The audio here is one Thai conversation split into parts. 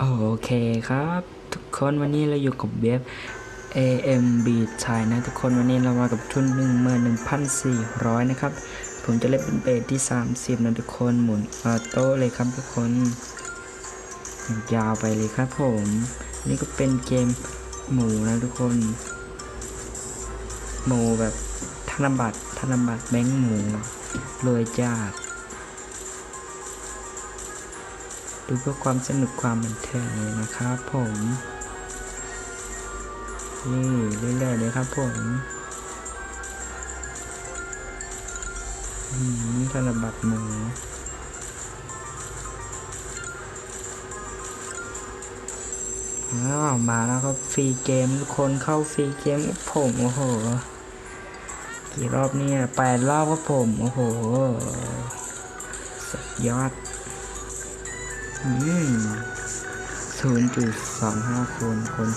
โอเคครับ ทุกคนวันนี้เราอยู่กับเว็บ AMB ไทยนะ ทุกคนวันนี้เรามากับทุน1 1 4 0 0 นะครับ ผมจะเล่นเป็นเบสที่ 30 นะทุกคนหมุนออโต้เลยครับทุกคน ยาวไปเลยครับผม นี่ก็เป็นเกมหมูนะทุกคน หมูแบบ ธนบัตรธนบัตรแบงค์หมูรวยจ้าดูเพื่อความสนุกความบันเทิงเลยนะครับผมนี่เรื่อยๆเลยครับผมอืมธนบัตรหมูอ้าวมาแล้วครับฟรีเกมทุกคนเข้าฟรีเกมกับผมโอ้โห กี่รอบเนี่ยแปดรอบครับผม โอ้โห สุดยอด อืมศูนย์จุดสองห้าคูณคน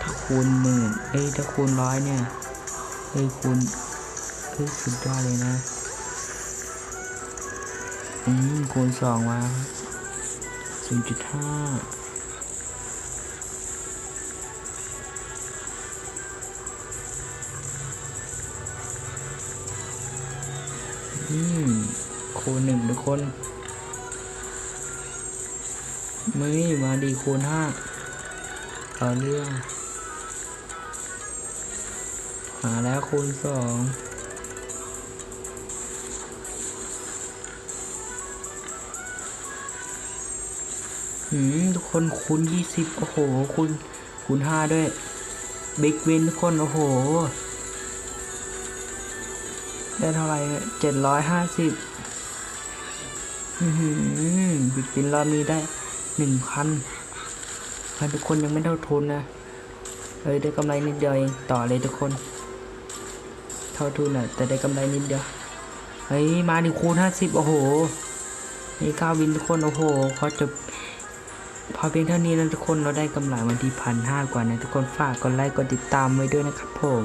ถ้าคูณหมื่นเอ้ยถ้าคูณร้อยเนี่ยเอ้ยคูณเอ้ยสุดยอดเลยนะ อืมคูณสองมาศูนย์จุดห้า อืมคูณหนึ่งทุกคนไม่มาดีคูณห้าเอาเรื่องมาแล้วคูณสองหืมทุกคนคูณยี่สิบโอ้โหคูณคูณห้าด้วย บิ๊กวินทุกคน โอ้โห ได้เท่าไหร่เจ็ดร้อยห้าสิบบิ๊กวินรอบนี้ได้หนึ่งพันพันทุกคนยังไม่เท่าทุนนะเฮ้ยได้กำไรนิดเดียวเองต่อเลยทุกคน เท่าทุนอะแต่ได้กำไรนิดเดียวเฮ้ยมาดิคูณห้าสิบโอ้โหนี่ก้าวินทุกคนโอ้โหเขาจะพอเพียงเท่านี้นะทุกคนเราได้กำไรวันที่พันห้ากว่านะทุกคนฝากกดไลค์กดติดตามไว้ด้วยนะครับผม